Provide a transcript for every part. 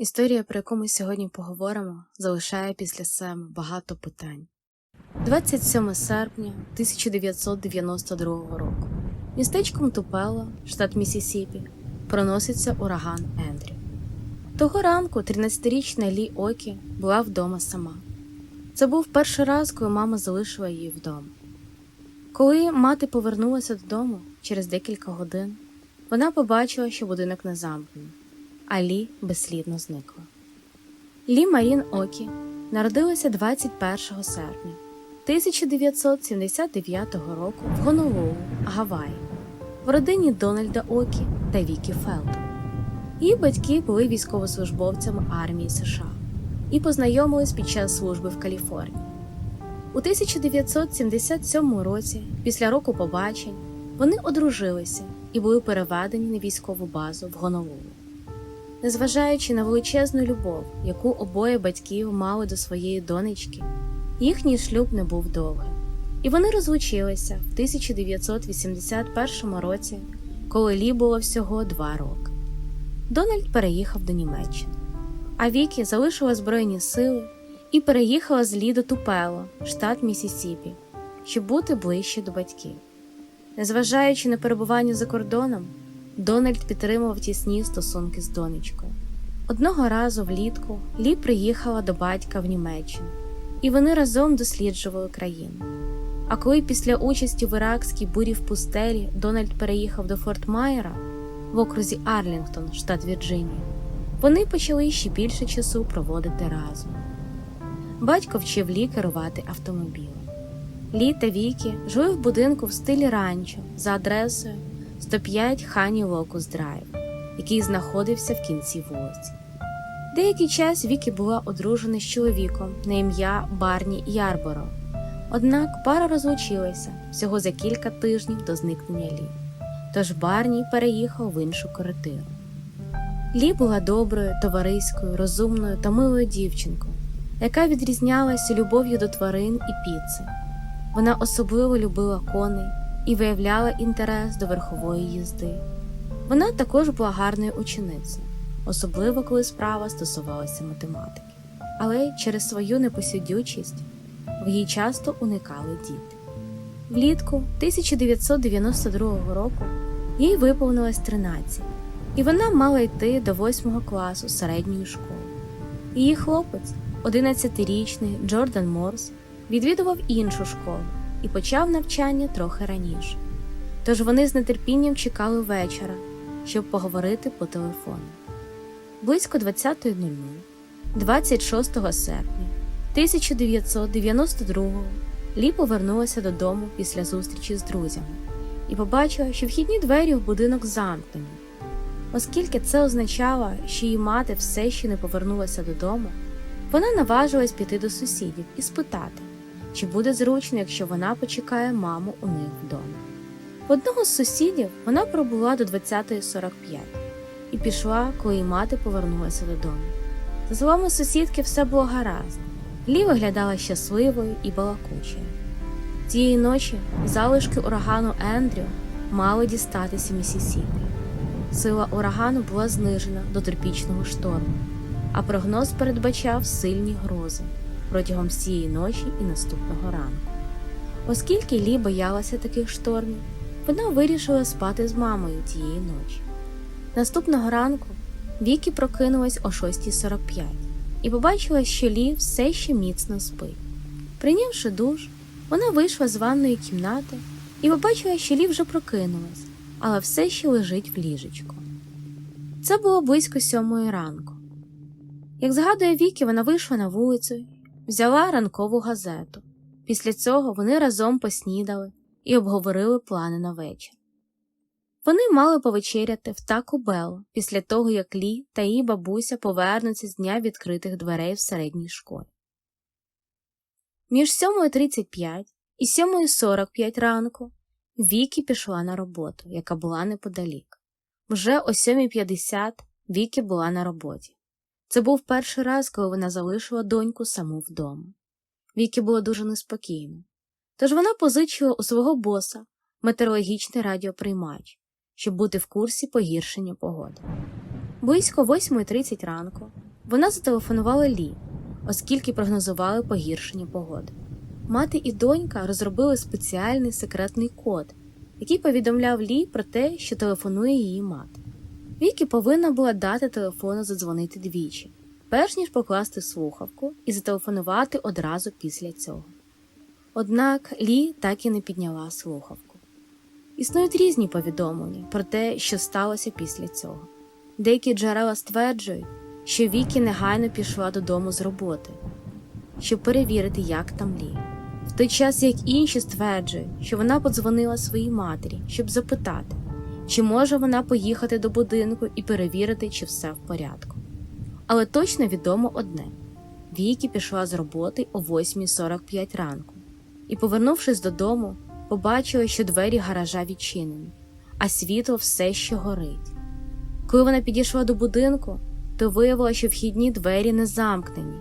Історія, про яку ми сьогодні поговоримо, залишає після себе багато питань. 27 серпня 1992 року містечком Тупело, штат Місісіпі, проноситься ураган Ендрю. Того ранку 13-річна Лі Окі була вдома сама. Це був перший раз, коли мама залишила її вдома. Коли мати повернулася додому через декілька годин, вона побачила, що будинок не замкнений, а Лі безслідно зникла. Лі Марін Окі народилася 21 серпня 1979 року в Гонолулу, Гаваї, в родині Дональда Окі та Вікі Фелтон. Її батьки були військовослужбовцями армії США і познайомились під час служби в Каліфорнії. У 1977 році, після року побачень, вони одружилися і були переведені на військову базу в Гонолулу. Незважаючи на величезну любов, яку обоє батьків мали до своєї донечки, їхній шлюб не був довгим, і вони розлучилися в 1981 році, коли Лі було всього два роки. Дональд переїхав до Німеччини, а Вікі залишила Збройні сили і переїхала з Лі до Тупело, штат Місісіпі, щоб бути ближче до батьків. Незважаючи на перебування за кордоном, Дональд підтримував тісні стосунки з донечкою. Одного разу влітку Лі приїхала до батька в Німеччину, і вони разом досліджували країну. А коли після участі в іракській бурі в пустелі Дональд переїхав до Форт Майера в окрузі Арлінгтон, штат Вірджинія, вони почали ще більше часу проводити разом. Батько вчив Лі керувати автомобілем. Лі та Вікі жили в будинку в стилі ранчо за адресою 105 Хані Локус Драйв, який знаходився в кінці вулиці. Деякий час Вікі була одружена з чоловіком на ім'я Барні Ярборо. Однак пара розлучилася всього за кілька тижнів до зникнення Лі. Тож Барні переїхав в іншу квартиру. Лі була доброю, товариською, розумною та милою дівчинкою, яка відрізнялася любов'ю до тварин і піци. Вона особливо любила коней і виявляла інтерес до верхової їзди. Вона також була гарною ученицею, особливо коли справа стосувалася математики. Але через свою непосідючість в їй часто уникали діти. Влітку 1992 року їй виповнилось 13, і вона мала йти до 8 класу середньої школи. Її хлопець, 11-річний Джордан Морс, відвідував іншу школу і почав навчання трохи раніше. Тож вони з нетерпінням чекали вечора, щоб поговорити по телефону. Близько 20.00, 26 серпня 1992 Лі повернулася додому після зустрічі з друзями і побачила, що вхідні двері в будинок замкнені. Оскільки це означало, що її мати все ще не повернулася додому, вона наважилась піти до сусідів і спитати, чи буде зручно, якщо вона почекає маму у них вдома. В одного з сусідів вона пробула до 20.45 і пішла, коли мати повернулася додому. За словами сусідки, все було гаразд. Лі виглядала щасливою і балакучою. Цієї ночі залишки урагану Ендрю мали дістатися Місісіпі. Сила урагану була знижена до тропічного шторму, а прогноз передбачав сильні грози протягом всієї ночі і наступного ранку. Оскільки Лі боялася таких штормів, вона вирішила спати з мамою тієї ночі. Наступного ранку Вікі прокинулась о 6.45 і побачила, що Лі все ще міцно спить. Прийнявши душ, вона вийшла з ванної кімнати і побачила, що Лі вже прокинулась, але все ще лежить в ліжечку. Це було близько сьомої ранку. Як згадує Вікі, вона вийшла на вулицю, взяла ранкову газету. Після цього вони разом поснідали і обговорили плани на вечір. Вони мали повечеряти в Таку Белл після того, як Лі та її бабуся повернуться з дня відкритих дверей в середній школі. Між 7.35 і 7.45 ранку Вікі пішла на роботу, яка була неподалік. Вже о 7.50 Вікі була на роботі. Це був перший раз, коли вона залишила доньку саму вдома. Вікі було дуже неспокійно. Тож вона позичила у свого боса метеорологічний радіоприймач, щоб бути в курсі погіршення погоди. Близько 8.30 ранку Вона зателефонувала Лі, оскільки прогнозували погіршення погоди. Мати і донька розробили спеціальний секретний код, який повідомляв Лі про те, що телефонує її мати. Вікі повинна була дати телефону задзвонити двічі, перш ніж покласти слухавку і зателефонувати одразу після цього. Однак Лі так і не підняла слухавку. Існують різні повідомлення про те, що сталося після цього. Деякі джерела стверджують, що Вікі негайно пішла додому з роботи, щоб перевірити, як там Лі. В той час як інші стверджують, що вона подзвонила своїй матері, щоб запитати, чи може вона поїхати до будинку і перевірити, чи все в порядку. Але точно відомо одне: Вікі пішла з роботи о 8.45 ранку і, повернувшись додому, побачила, що двері гаража відчинені, а світло все ще горить. Коли вона підійшла до будинку, то виявила, що вхідні двері не замкнені.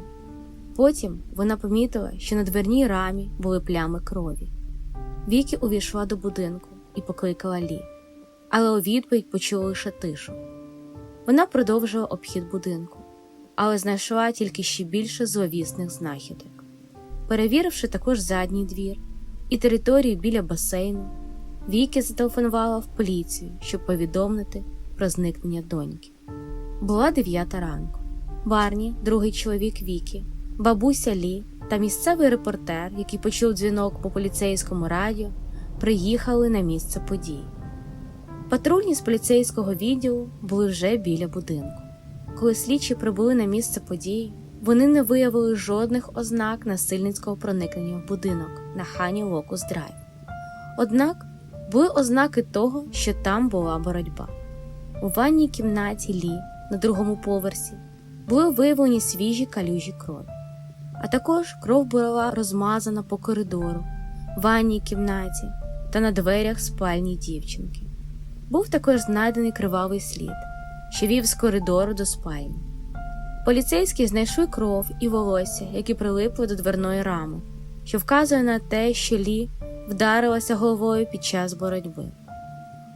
Потім вона помітила, що на дверній рамі були плями крові. Вікі увійшла до будинку і покликала Лі, але у відповідь почула лише тишу. Вона продовжила обхід будинку, але знайшла тільки ще більше зловісних знахідок. Перевіривши також задній двір і територію біля басейну, Вікі зателефонувала в поліцію, щоб повідомити про зникнення доньки. Була дев'ята ранку. Барні, другий чоловік Вікі, бабуся Лі та місцевий репортер, який почув дзвінок по поліцейському радіо, приїхали на місце події. Патрульні з поліцейського відділу були вже біля будинку. Коли слідчі прибули на місце події, вони не виявили жодних ознак насильницького проникнення в будинок на хані Локус Драйв. Однак були ознаки того, що там була боротьба. У ванній кімнаті Лі на другому поверсі були виявлені свіжі калюжі крові, а також кров була розмазана по коридору, ванній кімнаті та на дверях спальні дівчинки. Був також знайдений кривавий слід, що вів з коридору до спальні. Поліцейські знайшли кров і волосся, які прилипли до дверної рами, що вказує на те, що Лі вдарилася головою під час боротьби.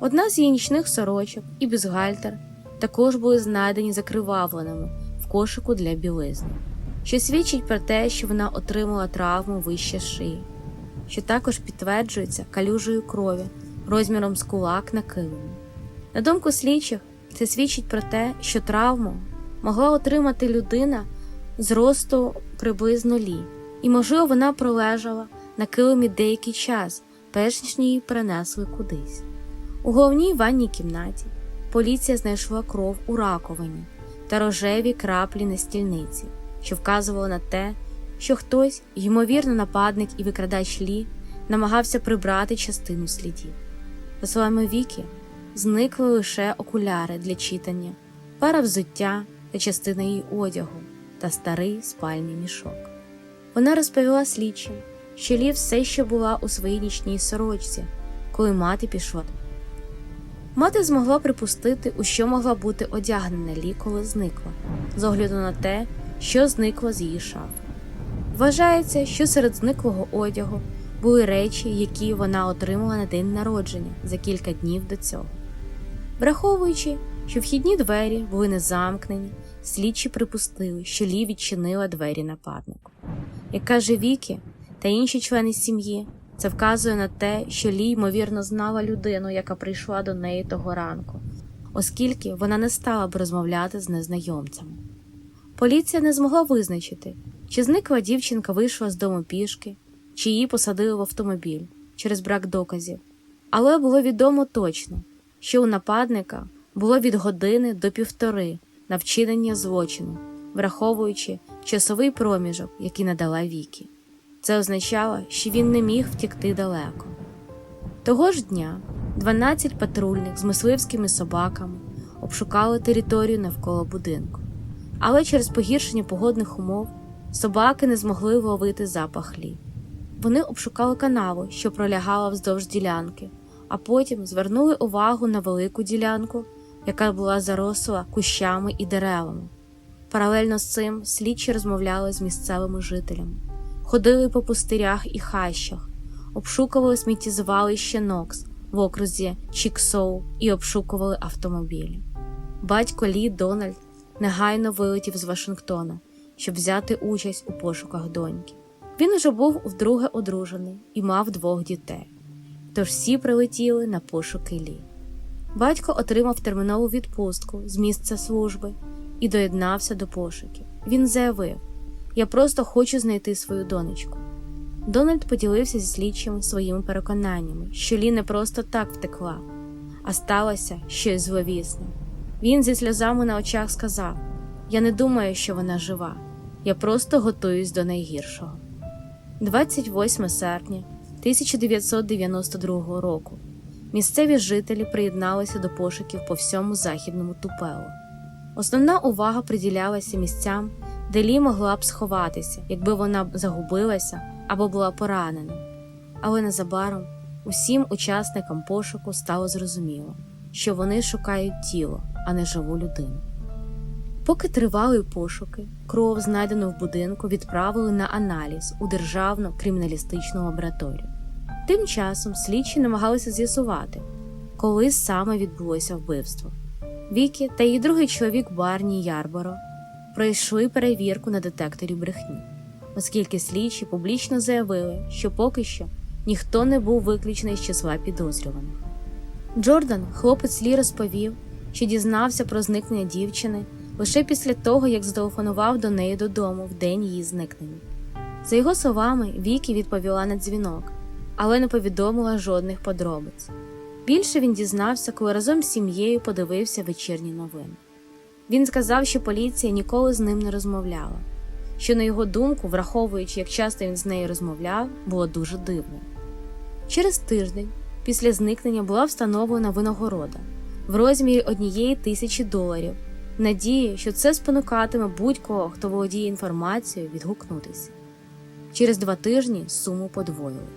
Одна з її нічних сорочок і бюстгальтер також були знайдені закривавленими в кошику для білизни, що свідчить про те, що вона отримала травму вище шиї, що також підтверджується калюжею крові розміром з кулак на килимі. На думку слідчих, це свідчить про те, що травму могла отримати людина з росту приблизно лі, і, можливо, вона пролежала на килимі деякий час, перш ніж її перенесли кудись. У головній ванній кімнаті поліція знайшла кров у раковині та рожеві краплі на стільниці, що вказувало на те, що хтось, ймовірно, нападник і викрадач Лі, намагався прибрати частину слідів. За словами Вікі, зникли лише окуляри для читання, пара взуття та частина її одягу та старий спальний мішок. Вона розповіла слідчим, що Лі все ще була у своїй нічній сорочці, коли мати пішла. Мати змогла припустити, у що могла бути одягнена Лі, коли зникла, з огляду на те, що зникло з її шафи. Вважається, що серед зниклого одягу були речі, які вона отримала на день народження за кілька днів до цього. Враховуючи, що вхідні двері були не замкнені, слідчі припустили, що Лі відчинила двері нападнику. Як каже Вікі та інші члени сім'ї, це вказує на те, що Лі, ймовірно, знала людину, яка прийшла до неї того ранку, оскільки вона не стала б розмовляти з незнайомцями. Поліція не змогла визначити, чи зникла дівчинка вийшла з дому пішки, чи її посадили в автомобіль через брак доказів, але було відомо точно, що у нападника було від години до півтори на вчинення злочину, враховуючи часовий проміжок, який надала Вікі. Це означало, що він не міг втікти далеко. Того ж дня 12 патрульних з мисливськими собаками обшукали територію навколо будинку, але через погіршення погодних умов собаки не змогли вловити запах лі. Вони обшукали канаву, що пролягала вздовж ділянки, а потім звернули увагу на велику ділянку, яка була заросла кущами і деревами. Паралельно з цим слідчі розмовляли з місцевими жителями, ходили по пустирях і хащах, обшукували сміттєзвалище Нокс в окрузі Чіксоу і обшукували автомобілі. Батько Лі Дональд негайно вилетів з Вашингтона, щоб взяти участь у пошуках доньки. Він уже був вдруге одружений і мав двох дітей, тож всі прилетіли на пошуки Лі. Батько отримав термінову відпустку з місця служби і доєднався до пошуків. Він заявив: Я просто хочу знайти свою донечку. Дональд поділився зі слідчими своїми переконаннями, що Лі не просто так втекла, а сталося щось зловісне. Він зі сльозами на очах сказав: Я не думаю, що вона жива, я просто готуюсь до найгіршого. 28 серпня 1992 року місцеві жителі приєдналися до пошуків по всьому західному тупелу. Основна увага приділялася місцям, де Лі могла б сховатися, якби вона загубилася або була поранена. Але незабаром усім учасникам пошуку стало зрозуміло, що вони шукають тіло, а не живу людину. Поки тривали пошуки, кров, знайдену в будинку, відправили на аналіз у Державну криміналістичну лабораторію. Тим часом слідчі намагалися з'ясувати, коли саме відбулося вбивство. Вікі та її другий чоловік Барні Ярборо пройшли перевірку на детекторі брехні, оскільки слідчі публічно заявили, що поки що ніхто не був виключений з числа підозрюваних. Джордан, хлопець Лі, розповів, що дізнався про зникнення дівчини лише після того, як зателефонував до неї додому в день її зникнення. За його словами, Вікі відповіла на дзвінок, але не повідомила жодних подробиць. Більше він дізнався, коли разом з сім'єю подивився вечірні новини. Він сказав, що поліція ніколи з ним не розмовляла, що, на його думку, враховуючи, як часто він з нею розмовляв, було дуже дивно. Через тиждень після зникнення була встановлена винагорода в розмірі однієї тисячі доларів, надії, що це спонукатиме будь-кого, хто володіє інформацією, відгукнутися. Через два тижні суму подвоїли.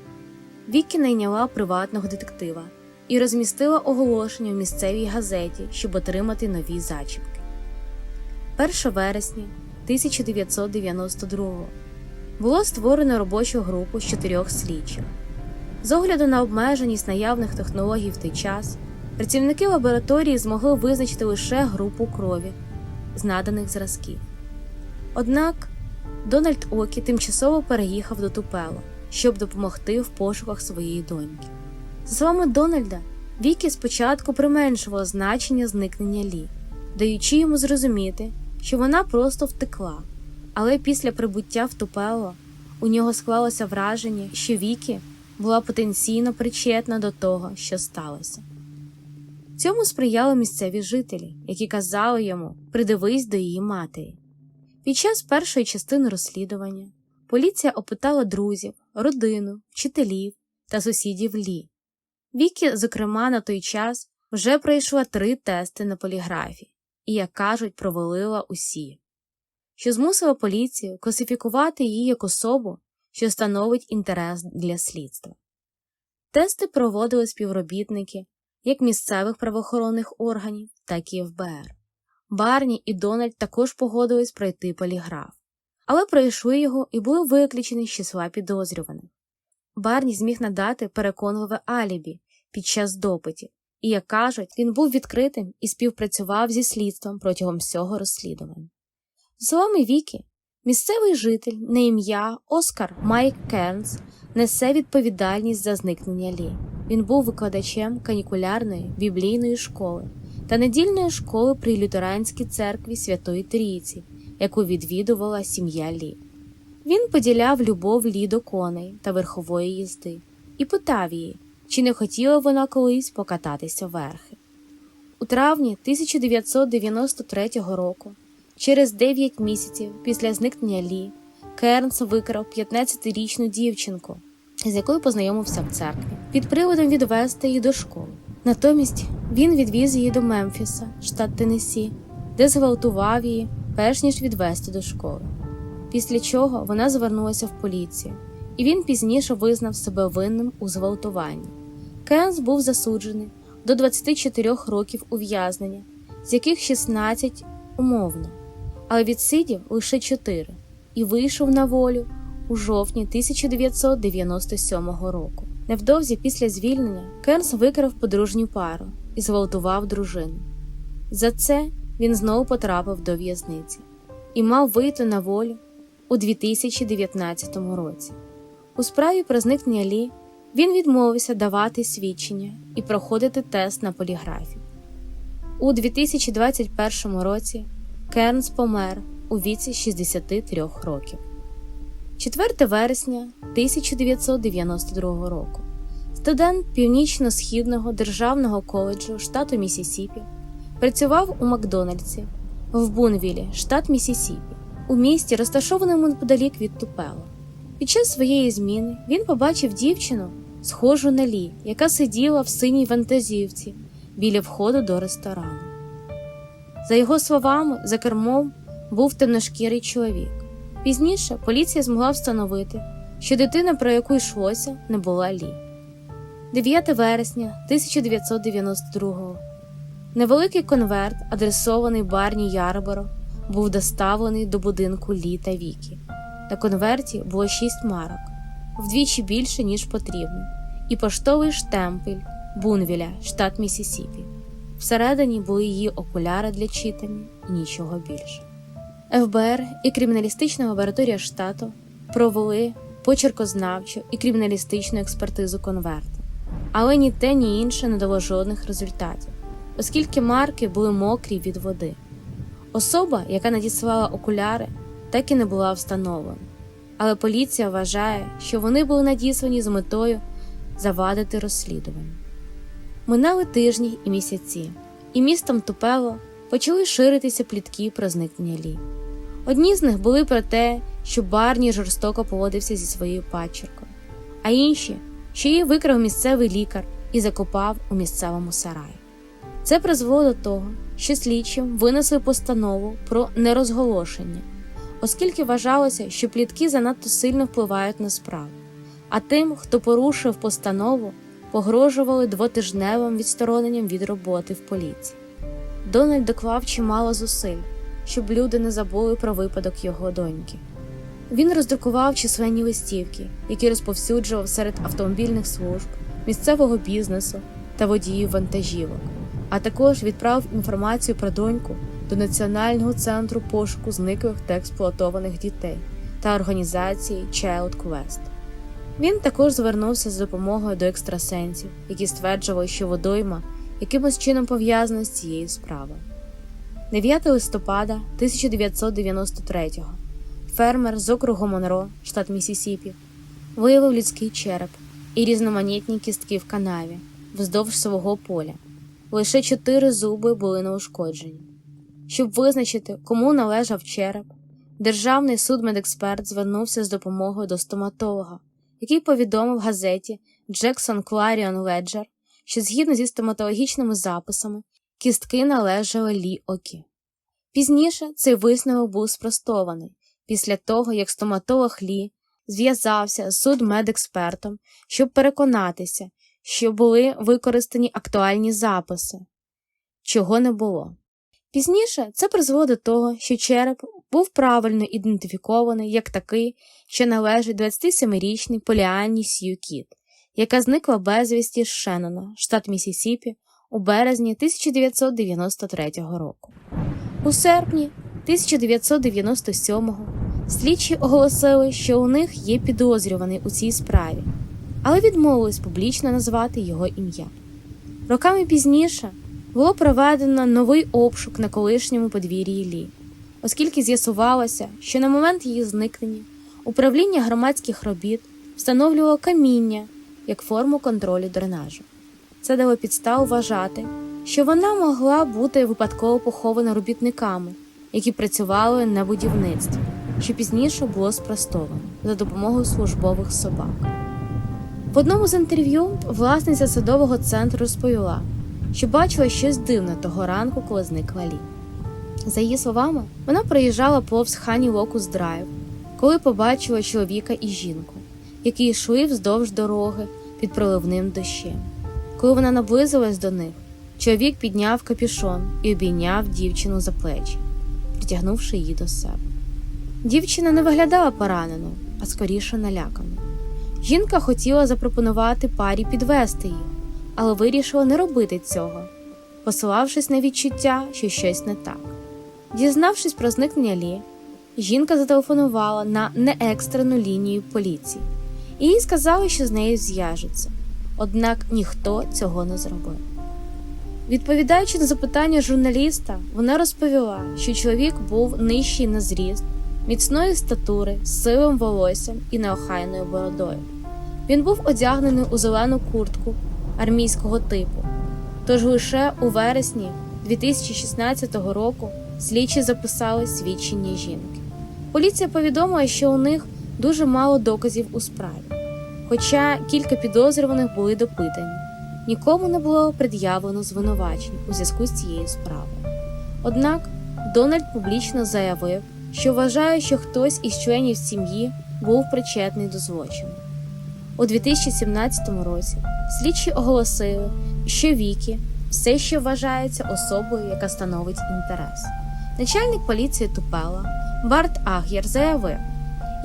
Вікі найняла приватного детектива і розмістила оголошення в місцевій газеті, щоб отримати нові зачіпки. 1 вересня 1992 було створено робочу групу з чотирьох слідчих. З огляду на обмеженість наявних технологій в той час, працівники лабораторії змогли визначити лише групу крові з наданих зразків. Однак Дональд Окі тимчасово переїхав до Тупело, щоб допомогти в пошуках своєї доньки. За словами Дональда, Вікі спочатку применшувала значення зникнення Лі, даючи йому зрозуміти, що вона просто втекла, але після прибуття в Тупело у нього склалося враження, що Вікі була потенційно причетна до того, що сталося. Цьому сприяли місцеві жителі, які казали йому придивись до її матері. Під час першої частини розслідування поліція опитала друзів, родину, вчителів та сусідів Лі. Вікі, зокрема, на той час вже пройшла три тести на поліграфі і, як кажуть, провалила усі, що змусило поліцію класифікувати її як особу, що становить інтерес для слідства. Тести проводили співробітники як місцевих правоохоронних органів, так і ФБР. Барні і Дональд також погодились пройти поліграф, але пройшли його і були виключені з числа підозрюваних. Барні зміг надати переконливе алібі під час допитів, і, як кажуть, він був відкритим і співпрацював зі слідством протягом всього розслідування. Словами Вікі, місцевий житель на ім'я Оскар Майк Кернс несе відповідальність за зникнення Лі. Він був викладачем канікулярної біблійної школи та недільної школи при лютеранській церкві Святої Трійці, яку відвідувала сім'я Лі. Він поділяв любов Лі до коней та верхової їзди і питав її, чи не хотіла вона колись покататися верхи. У травні 1993 року, через 9 місяців після зникнення Лі, Кернс викрав 15-річну дівчинку, з якою познайомився в церкві, під приводом відвести її до школи. Натомість він відвіз її до Мемфіса, штат Теннессі, де зґвалтував її, перш ніж відвести до школи. Після чого вона звернулася в поліцію, і він пізніше визнав себе винним у зґвалтуванні. Кенс був засуджений до 24 років ув'язнення, з яких 16 умовно, але відсидів лише 4 і вийшов на волю у жовтні 1997 року. Невдовзі після звільнення Кернс викрав подружню пару і зґвалтував дружину. За це він знову потрапив до в'язниці і мав вийти на волю у 2019 році. У справі про зникнення Лі він відмовився давати свідчення і проходити тест на поліграфі. У 2021 році Кернс помер у віці 63 років. 4 вересня 1992 року студент Північно-східного державного коледжу штату Місісіпі працював у Макдональдсі в Бунвілі, штат Місісіпі, у місті, розташованому неподалік від Тупело. Під час своєї зміни він побачив дівчину, схожу на Лі, яка сиділа в синій вантазівці біля входу до ресторану. За його словами, за кермом був темношкірий чоловік. Пізніше поліція змогла встановити, що дитина, про яку йшлося, не була Лі. 9 вересня 1992-го. Невеликий конверт, адресований Барні Ярборо, був доставлений до будинку Лі та Вікі. На конверті було шість марок, вдвічі більше, ніж потрібно, і поштовий штемпель Бунвіля, штат Місісіпі. Всередині були її окуляри для читання і нічого більше. ФБР і криміналістична лабораторія штату провели почеркознавчу і криміналістичну експертизу конверта, але ні те, ні інше не дало жодних результатів, оскільки марки були мокрі від води. Особа, яка надіслала окуляри, так і не була встановлена, але поліція вважає, що вони були надіслані з метою завадити розслідування. Минали тижні і місяці, і містом Тупело почали ширитися плітки про зникнення Лі. Одні з них були про те, що Барні жорстоко поводився зі своєю падчеркою, а інші, що її викрав місцевий лікар і закопав у місцевому сараї. Це призвело до того, що слідчим винесли постанову про нерозголошення, оскільки вважалося, що плітки занадто сильно впливають на справу, а тим, хто порушив постанову, погрожували двотижневим відстороненням від роботи в поліції. Дональд доклав чимало зусиль, щоб люди не забули про випадок його доньки. Він роздрукував численні листівки, які розповсюджував серед автомобільних служб, місцевого бізнесу та водіїв вантажівок, а також відправив інформацію про доньку до Національного центру пошуку зниклих та експлуатованих дітей та організації Child Quest. Він також звернувся з допомогою до екстрасенсів, які стверджували, що водойма якимось чином пов'язана з цією справою. 9 листопада 1993-го фермер з округу Монро, штат Місісіпі, виявив людський череп і різноманітні кістки в канаві вздовж свого поля. Лише чотири зуби були неушкоджені. Щоб визначити, кому належав череп, державний судмедексперт звернувся з допомогою до стоматолога, який повідомив газеті Джексон Кларіон Леджер, що згідно зі стоматологічними записами кістки належали Лі Окі. Пізніше цей висновок був спростований після того, як стоматолог Лі зв'язався з судмедекспертом, щоб переконатися, що були використані актуальні записи, чого не було. Пізніше це призвело до того, що череп був правильно ідентифікований як такий, що належить 27-річній Поліанні Сью Кіт, яка зникла безвісті з Шеннона, штат Місісіпі, у березні 1993 року. У серпні 1997-го слідчі оголосили, що у них є підозрюваний у цій справі, але відмовились публічно назвати його ім'я. Роками пізніше було проведено новий обшук на колишньому подвір'ї Лі, оскільки з'ясувалося, що на момент її зникнення управління громадських робіт встановлювало каміння як форму контролю дренажу. Це дало підставу вважати, що вона могла бути випадково похована робітниками, які працювали на будівництві, що пізніше було спростовано за допомогою службових собак. В одному з інтерв'ю власниця садового центру розповіла, що бачила щось дивне того ранку, коли зникла Лі. За її словами, вона проїжджала повз Хані Локус Драйв, коли побачила чоловіка і жінку, які йшли вздовж дороги під проливним дощем. Коли вона наблизилась до них, чоловік підняв капюшон і обійняв дівчину за плечі, притягнувши її до себе. Дівчина не виглядала пораненою, а скоріше наляканою. Жінка хотіла запропонувати парі підвести її, але вирішила не робити цього. посилавшись на відчуття, що щось не так. Дізнавшись про зникнення Лі, жінка зателефонувала на неекстрену лінію поліції і їй сказали, що з нею зв'яжуться. Однак ніхто цього не зробив. Відповідаючи на запитання журналіста, вона розповіла, що чоловік був нижчий на зріст, міцної статури, з сивим волоссям і неохайною бородою. Він був одягнений у зелену куртку армійського типу. Тож лише у вересні 2016 року слідчі записали свідчення жінки. Поліція повідомила, що у них дуже мало доказів у справі, хоча кілька підозрюваних були допитані. Нікому не було пред'явлено звинувачень у зв'язку з цією справою. Однак Дональд публічно заявив, що вважає, що хтось із членів сім'ї був причетний до злочину. У 2017 році слідчі оголосили, що Вікі все ще вважається особою, яка становить інтерес. Начальник поліції Тупела Барт Аг'єр заявив,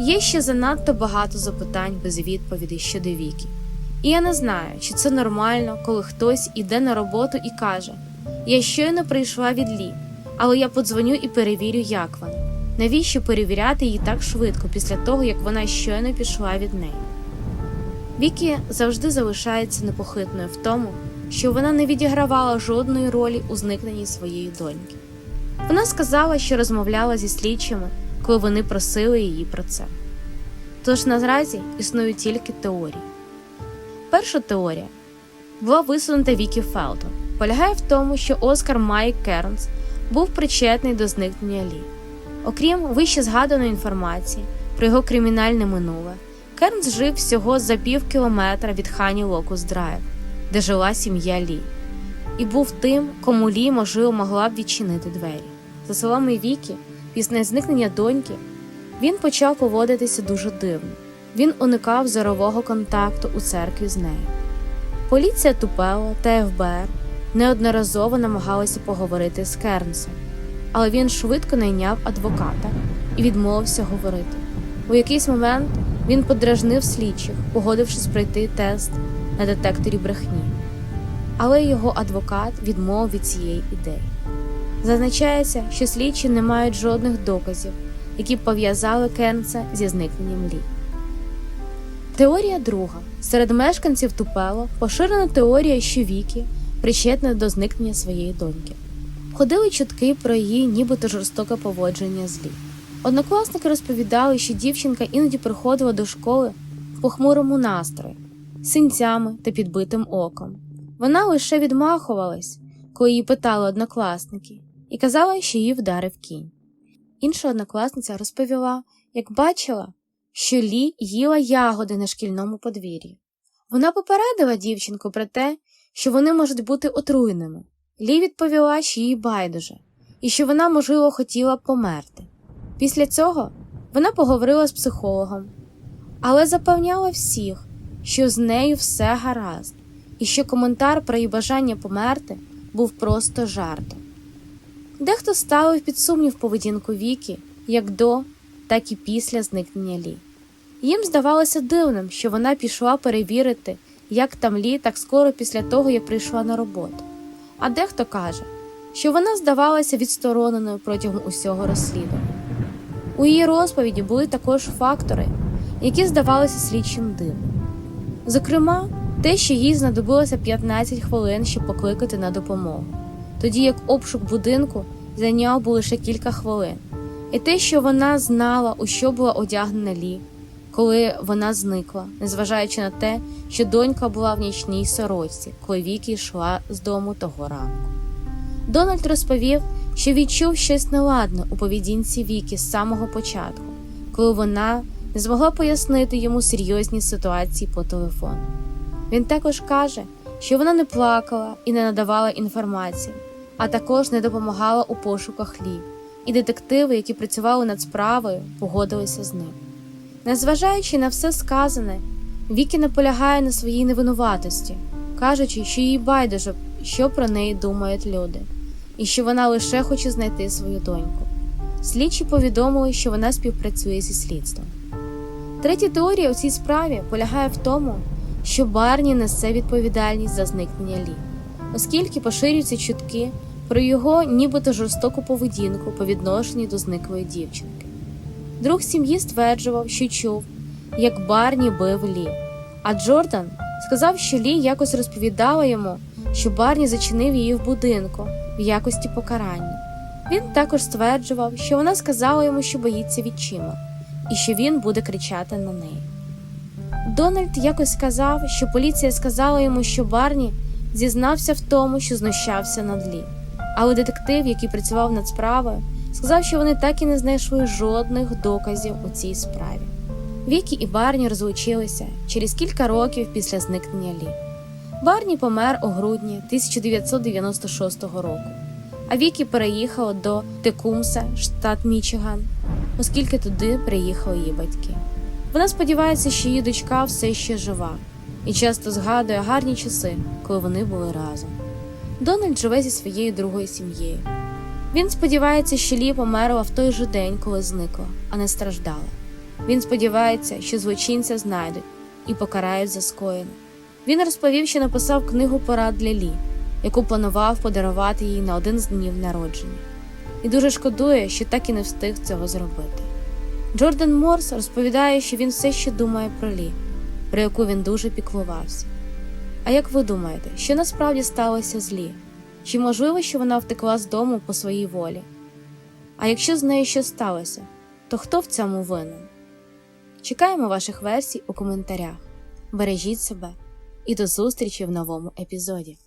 є ще занадто багато запитань без відповідей щодо Вікі. І я не знаю, чи це нормально, коли хтось іде на роботу і каже: Я щойно прийшла від Лі, але я подзвоню і перевірю, як вона. Навіщо перевіряти її так швидко після того, як вона щойно пішла від неї? Вікі завжди залишається непохитною в тому, що вона не відігравала жодної ролі у зникненні своєї доньки. Вона сказала, що розмовляла зі слідчими, коли вони просили її про це. Тож наразі існують тільки теорії. Перша теорія була висунута Вікі Фелтон, полягає в тому, що Оскар Майк Кернс був причетний до зникнення Лі. Окрім вище згаданої інформації про його кримінальне минуле, Кернс жив всього за пів кілометра від Хані Локус Драйв, де жила сім'я Лі, і був тим, кому Лі, можливо, могла б відчинити двері. За словами Вікі, після зникнення доньки він почав поводитися дуже дивно. Він уникав зорового контакту у церкві з нею. Поліція Тупело та ФБР неодноразово намагалися поговорити з Кернсом, але він швидко найняв адвоката і відмовився говорити. У якийсь момент він подражнив слідчих, погодившись пройти тест на детекторі брехні. Але його адвокат відмовив від цієї ідеї. Зазначається, що слідчі не мають жодних доказів, які б пов'язали Кернса зі зникненням Лі. Теорія друга. Серед мешканців Тупело поширена теорія, що Вікі причетна до зникнення своєї доньки. Ходили чутки про її нібито жорстоке поводження з Лі. Однокласники розповідали, що дівчинка іноді приходила до школи в похмурому настрої, синцями та підбитим оком. Вона лише відмахувалась, коли її питали однокласники, і казала, що її вдарив кінь. Інша однокласниця розповіла, як бачила, що Лі їла ягоди на шкільному подвір'ї. Вона попередила дівчинку про те, що вони можуть бути отруйними. Лі відповіла, що їй байдуже, і що вона, можливо, хотіла померти. Після цього вона поговорила з психологом, але запевняла всіх, що з нею все гаразд, і що коментар про її бажання померти був просто жартом. Дехто ставив під сумнів поведінку Вікі як до, так і після зникнення Лі. Їм здавалося дивним, що вона пішла перевірити, як там Лі так скоро після того, як прийшла на роботу. А дехто каже, що вона здавалася відстороненою протягом усього розслідування. У її розповіді були також фактори, які здавалися слідчим дивним. Зокрема, те, що їй знадобилося 15 хвилин, щоб покликати на допомогу, тоді як обшук будинку зайняв би лише кілька хвилин, і те, що вона знала, у що була одягнена Лі, коли вона зникла, незважаючи на те, що донька була в нічній сорочці, коли Вікі йшла з дому того ранку. Дональд розповів, що відчув щось неладне у поведінці Вікі з самого початку, коли вона не змогла пояснити йому серйозні ситуації по телефону. Він також каже, що вона не плакала і не надавала інформації, а також не допомагала у пошуках Лі, і детективи, які працювали над справою, погодилися з ним. Незважаючи на все сказане, Вікі наполягає на своїй невинуватості, кажучи, що їй байдуже, що про неї думають люди, і що вона лише хоче знайти свою доньку. Слідчі повідомили, що вона співпрацює зі слідством. Третя теорія у цій справі полягає в тому, що Барні несе відповідальність за зникнення Лі. оскільки поширюються чутки про його нібито жорстоку поведінку по відношенню до зниклої дівчинки. Друг сім'ї стверджував, що чув, як Барні бив Лі, а Джордан сказав, що Лі якось розповідала йому, що Барні зачинив її в будинку в якості покарання. Він також стверджував, що вона сказала йому, що боїться відчима, і що він буде кричати на неї. Дональд якось сказав, що поліція сказала йому, що Барні зізнався в тому, що знущався над Лі. Але детектив, який працював над справою, сказав, що вони так і не знайшли жодних доказів у цій справі. Вікі і Барні розлучилися через кілька років після зникнення Лі. Барні помер у грудні 1996 року, а Вікі переїхала до Текумса, штат Мічиган, оскільки туди приїхали її батьки. Вона сподівається, що її дочка все ще жива і часто згадує гарні часи, коли вони були разом. Дональд живе зі своєю другою сім'єю. Він сподівається, що Лі померла в той же день, коли зникла, а не страждала. Він сподівається, що злочинця знайдуть і покарають за скоєне. Він розповів, що написав книгу порад для Лі, яку планував подарувати їй на один з днів народження, і дуже шкодує, що так і не встиг цього зробити. Джордан Морс розповідає, що він все ще думає про Лі, про яку він дуже піклувався. А як ви думаєте, що насправді сталося з Лі? Чи можливо, що вона втекла з дому по своїй волі? А якщо з нею щось сталося, то хто в цьому винен? Чекаємо ваших версій у коментарях. Бережіть себе і до зустрічі в новому епізоді.